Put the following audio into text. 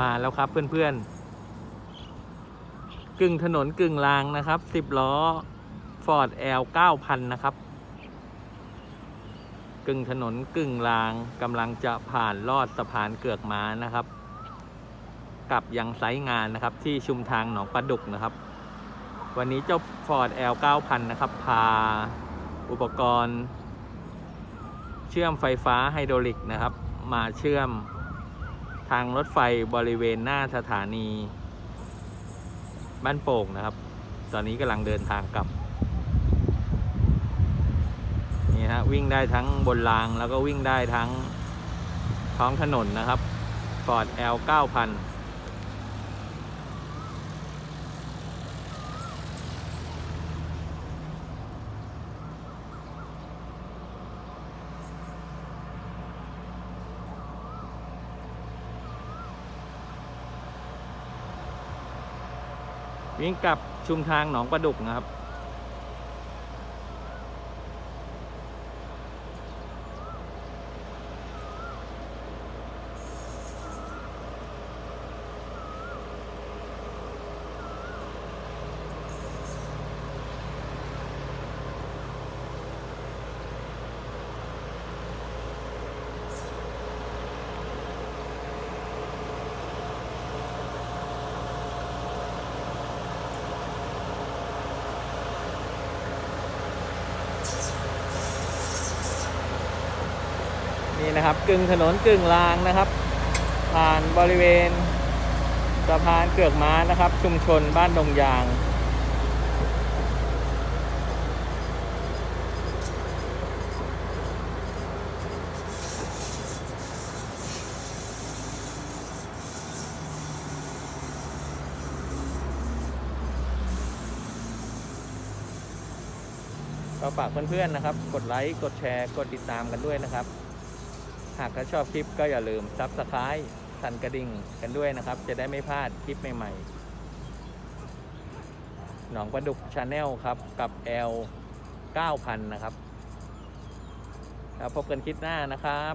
มาแล้วครับเพื่อนๆ กึ่งถนนกึ่งรางนะครับสิบล้อ Ford L 9000 นะครับ กึ่งถนนกึ่งรางกำลังจะผ่านลอดสะพานเกือกม้านะครับ กลับยังไซต์งานนะครับที่ชุมทางหนองประดุกนะครับ วันนี้เจ้า Ford L 9000 นะครับ พาอุปกรณ์ เชื่อมไฟฟ้าไฮดรอลิกนะครับ มาเชื่อม ทางรถไฟบริเวณหน้าสถานี บ้านโป่งนะครับ ตอนนี้กำลังเดินทางกลับ นี่ฮะวิ่งได้ทั้งบนรางแล้วก็วิ่งได้ทั้งท้องถนนนะครับฟอร์ด L 9000 วิ่งกลับชุมทางหนองประดุกนะครับ นี่นะครับกึ่งถนนกึ่งรางนะครับ ผ่านบริเวณสะพานเกือกม้านะครับ ชุมชนบ้านดงยางก็ฝากเพื่อนๆนะครับ กดไลค์ กดแชร์ กดติดตามกันด้วยนะครับ หากถ้าชอบคลิปก็อย่าลืมซับสไคร b ์สั่นกระดิ่งกันด้วยนะครับ จะได้ไม่พลาดคลิปใหม่ๆ หนองประดุกชาแนลครับ กับ L 9000 นะครับแล้วพบกันคลิปหน้านะครับ